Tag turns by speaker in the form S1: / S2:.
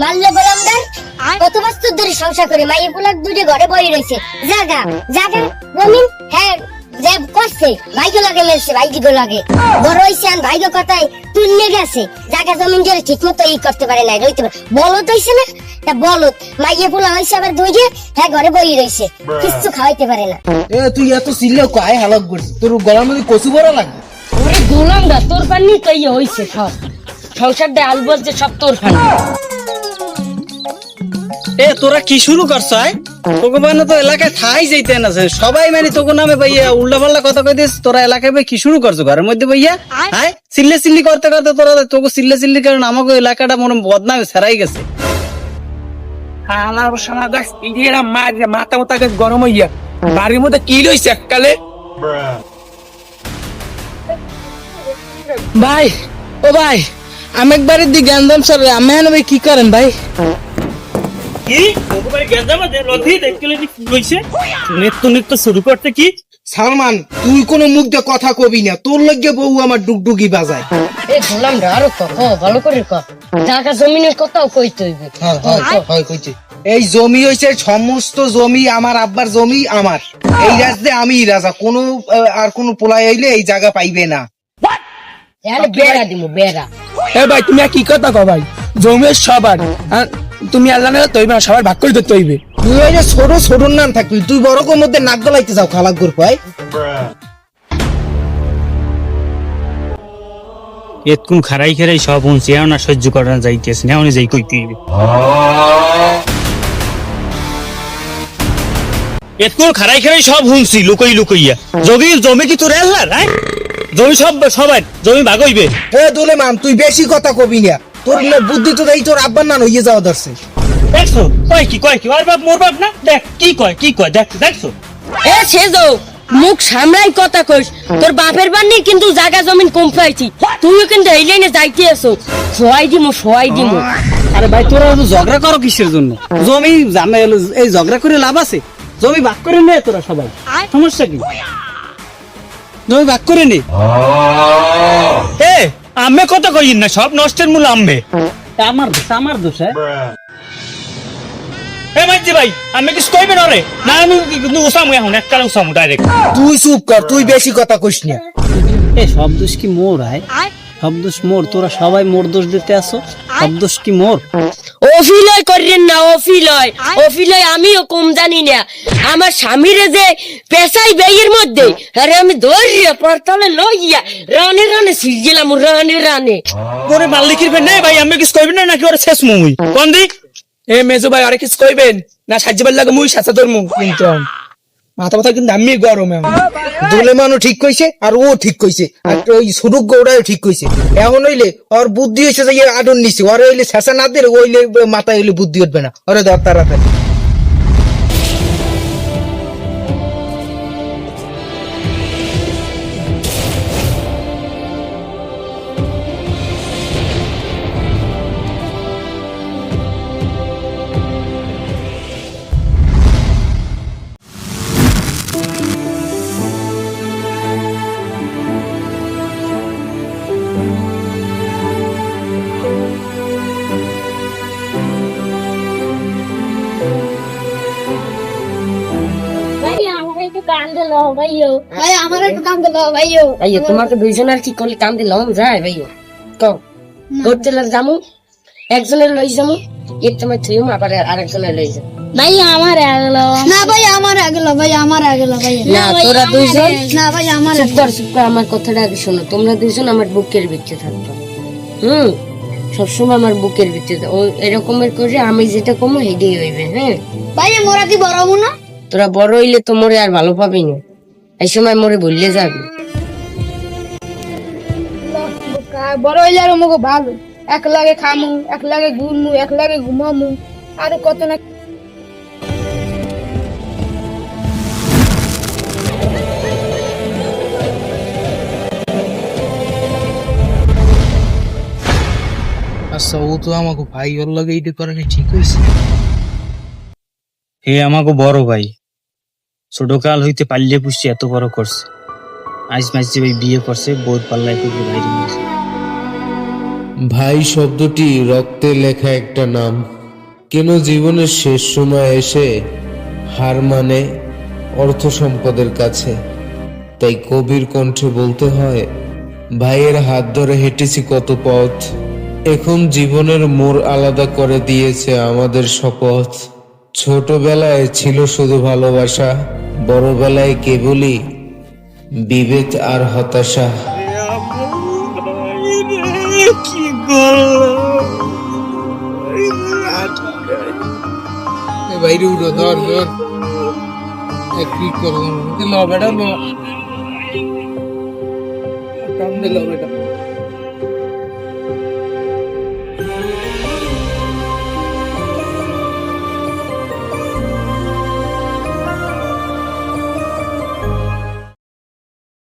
S1: মারলে গোলামদার কত বছর ধরে সংসার করে মাইয়ে পোলাক দুটো ঘরে বই রয়েছে। জাগা জাগা জমিন হ্যাঁ যে করছে ভাইকে লাগে মেলছে ভাইকে লাগে। বড় হইছে আর ভাইকে কথায় তুললে গেছে। জায়গা জমিন জোরে ঠিক মতো ই করতে পারে না রইতে পারে। বলত হইছে না? তা বলত মাইয়ে পোলা হইছে আবার দুইয়ে হ্যাঁ ঘরে বই রয়েছে কিচ্ছু খাওয়াইতে পারে না।
S2: এ তুই এত কায় হালাক করছিস? তোর গলার মধ্যে কচু বড় লাগবে
S3: ওরে তোর পানি তো ইয়ে হইছে সব। সংসার দিয়ে আলু বলছে সব তোর পানি।
S4: এ তোরা কি শুরু করছ আয়? তোকে মানে তো এলাকায় থাই যাইতে না সবাই মানে তোকে নামে ভাইয়া উল্টা পাল্টা কথা কই দিস তোরা এলাকায় ভাই কি শুরু করছ ঘরের মধ্যে ভাইয়া? হাই চিল্লে চিল্লি করতে করতে তোরা তোকে চিল্লে চিল্লি কারণ আমাকে এলাকাটা মনে হয় বদনামে সেরাই গেছে।
S5: আমার সোনা ইন্ডিয়ারা মার মাথা মাথা গাছ গরম হইয়া। বাড়ির মধ্যে কি লইছে এককালে?
S2: ভাই ও ভাই আমি একবারের দিকে গেন্দাম স্যার আমি কি করেন ভাই?
S4: কি? তোকে ভাই গেঞ্জামা দে লথি দেখলে কি কইছে নৃত্য নৃত্য শুরু করতে কি?
S2: সালমান তুই কোনো মুখ দিয়ে কথা কবি না তোর লগে বউ আমার ডুগডুগি বাজায়।
S3: এ গোলামদা আরও ক ক, ভালো করে ক জায়গা জমিনের কথাও কইতে হইবে।
S2: হয়, হয়, হয়, এই জমি হইছে সমস্ত জমি আমার আব্বার জমি আমার। এই রাজ্যে আমি রাজা কোনো আহ, আর কোনো পোলাই আইলে এই জায়গা পাইবে না।
S3: বেড়া দিমু বেড়া।
S5: এ ভাই তুমি কি কথা কও ভাই? জমি সবার আর তুমি আল্লাহ না তৈবে না সবার ভাগ করে দিতে হইবে।
S2: তুই ওই যে ছোট ছোট নাম থাকবি তুই বড় কোর মধ্যে নাক গলাইতে যাও খালাক গোর ভাই
S4: এতকুন খারাই খারাই সব শুনছি এও না সহ্য করা যাইতেছে না উনি যাই কইতে হইবে। এতকুন খারাই খারাই সব শুনছি লুকই লুকইয়া। জমি জমি কি তোর আল্লাহ হ্যাঁ? জমি সব সবাই জমি ভাগ হইবে।
S2: এ দোলে মান তুই বেশি কথা কবি না। তোর না বুদ্ধি তো দেই তোর আব্বার নান হইয়ে যাওয়া ধরছে।
S4: দেখছ? কয় কি কয় কি? আর বাপ মোর বাপ না? দেখ কি কয় কি কয়? দেখ দেখছ?
S3: এ সেজো মুখ সামলাই কথা কইস। তোর বাপের বান্নি কিন্তু জায়গা জমিন কম পাইছি। তুইও কিন্তু এই লাইনে যাইতে আছো। সোয়াই দিমু সোয়াই দিমু।
S4: আরে ভাই তোরা ঝগড়া করো কিসের জন্য? জমি জামে এই ঝগড়া করে লাভ আছে? জমি ভাগ করে নে তোরা সবাই। সমস্যা কি? জমি ভাগ করে নে। এ আমি কথা কই না সব নষ্টের মূল আম্বে আমার দোষ আমার দোষ হ্যাঁ? এ মাইজি ভাই আমি কিছু কইবে না রে? না আমি কিন্তু উসামু এখন এককালে উসামু ডাইরেক্ট
S2: তুই চুপ কর তুই বেশি কথা কইস না।
S4: এ সব দোষ কি মোর আয়? সব দোষ মোর তোরা সবাই মোর দোষ দিতে আসো। সব দোষ কি মোর?
S3: অফিলয় করেন না অফিলয় অফিলয় আমিও কম জানি না। আমার স্বামীর যে পেশাই বেয়ের মধ্যে আরে আমি ধরিয়া পরতলে লইয়া রানে রানে সিজলাম রানে রানে।
S4: ওরে মাল লিখিবেন না ভাই আমি কিছু কইবেন না নাকি ওরে শেষ মুই? কোন দি
S5: এ মেজু ভাই আরে কিছু কইবেন? না সাহায্য লাগে মুই সাথে তোর মুখ কিন্তু। মাথা মাথা কিন্তু আমি গরম এখন।
S2: দোলে মানও ঠিক কইছে আর ও ঠিক কইছে। আর ওই সুরুক গৌড়াও ঠিক কইছে। এখন হইলে ওর বুদ্ধি হয়েছে যে আডন নিছে। ওর হইলে শেষা না দিলে ওইলে মাথায় হইলে বুদ্ধি উঠবে না। ওরে দর তাড়াতাড়ি।
S1: ভাই আমার একটু কাম দিল ভাইও।
S3: ভাইয়া তোমাকে দুইজনের কি করলে কাম দিলাম যায় ভাইয়া কও হোটেলের যামু একজনের লই যামু এর তোমার থুইম আবার আরেকজনের লই যাব
S1: ভাই আমার আগলো না ভাই আমার আগলো ভাই আমার আগলো ভাই
S3: না তোরা দুইজন?
S1: না ভাই আমার
S3: চুপ কর চুপ কর আমার কথাটা আগে শোনো। তোমরা দুইজন আমার বুকের ভিতরে থাকবে। হুম? সবসময় আমার বুকের ভিতরে ও এরকমের করে আমি যেটা কমো হেডেই হইবে হ্যাঁ?
S1: ভাই মোরা কি বড় না?
S3: তোরা বড় হইলে তো মোরে আর ভালো পাবি না। এই সময় মোরে বললে যাবি।
S6: বড় হইলে আর আমাকে ভালো। এক লাগে খামু এক লাগে ঘুরমু এক লাগে ঘুমামু। আর কত না
S2: আচ্ছা ও তো আমাকে ভাই ওর লগে এইটা করে ঠিক হইছে
S4: হে আমাকে বড় ভাই। ছোট কাল হইতে পাল্লে পুষছি, এত বড় করছে। আজ মাঝে ভাই বিয়ে করছে বোর পাল্লায় করে বাইরে নিয়েছে
S7: ভাই শব্দটি রক্তে লেখা একটা নাম। কেন জীবনের শেষ সময় এসে হার মানে অর্থ সম্পদের কাছে? তাই কবির কণ্ঠে বলতে হয়, ভাইয়ের হাত ধরে হেঁটেছি কত পথ। এখন জীবনের মোড় আলাদা করে দিয়েছে আমাদের শপথ। ছোটবেলায় ছিল শুধু ভালোবাসা, বড়বেলায় কেবলই বিভেদ আর হতাশা।
S2: বাইরে উঠো, ধর ধর। কি করব ল বেটা বেটা।